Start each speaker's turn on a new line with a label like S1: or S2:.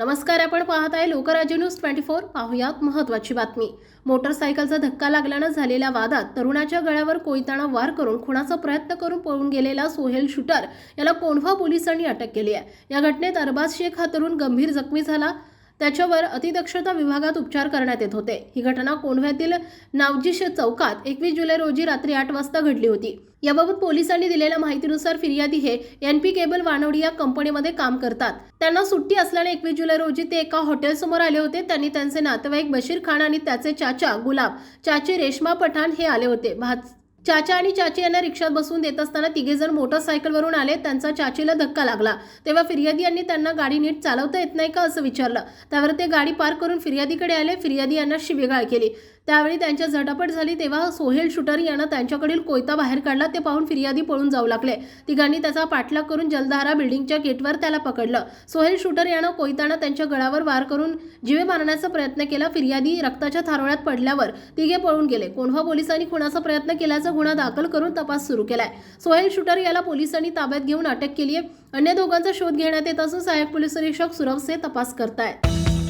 S1: नमस्कार आपण पाहत आहे लोकराज्य न्यूज ट्वेंटी फोर. पाहुयात महत्वाची बातमी. मोटरसायकलचा धक्का लागल्यानं झालेल्या वादात तरुणाच्या गळ्यावर कोयताना वार करून खुणाचा प्रयत्न करून पळून गेलेला सोहेल शूटर याला कोंढवा पोलिसांनी अटक केली आहे. या घटनेत अरबाज शेख हा तरुण गंभीर जखमी झाला. त्याच्यावर अतिदक्षता विभागात उपचार करण्यात येत होते. ही घटना कोंढव्यातील नावजीश चौकात एकवीस जुलै रोजी रात्री आठ वाजता घडली होती. याबाबत पोलिसांनी दिलेल्या माहितीनुसार फिर्यादी हे एन पी केबल वानवडी या कंपनीमध्ये काम करतात. त्यांना सुट्टी असल्याने एकवीस जुलै रोजी ते एका हॉटेलसमोर आले होते. त्यांनी त्यांचे नातेवाईक बशीर खान आणि त्याचे चाचा गुलाब चाची रेश्मा पठाण हे आले होते. भात चाचा आणि चाची यांना रिक्षात बसवून देत असताना तिघे जण मोटरसायकलवरून आले. त्यांचा चाचीला धक्का लागला. तेव्हा फिर्यादी यांनी त्यांना गाडी नीट चालवता येत नाही का असं विचारलं. त्यावर ते गाडी पार्क करून फिर्यादीकडे आले. फिर्यादी यांना शिवेगाळ केली. त्यावेळी त्यांच्या झटापट झाली तेव्हा सोहेल शूटर यानं त्यांच्याकडील कोयता बाहेर काढला ते पाहून फिर्यादी पळून जाऊ लागले. तिघांनी त्याचा पाठलाग करून जलधारा बिल्डिंगच्या गेटवर त्याला पकडलं. सोहेल शूटर यानं कोयतानं त्यांच्या गळावर वार करून जीवे मारण्याचा प्रयत्न केला. फिर्यादी रक्ताच्या थारोळ्यात पडल्यावर तिघे पळून गेले. कोंढवा पोलिसांनी खुनाचा प्रयत्न केल्याचा गुन्हा दाखल करून तपास सुरू केलाय. सोहेल शूटर याला पोलिसांनी ताब्यात घेऊन अटक केली आहे अन्य दोघांचा शोध घेण्यात येत असून सहाय्यक पोलीस निरीक्षक सुरवसे तपास करतायत.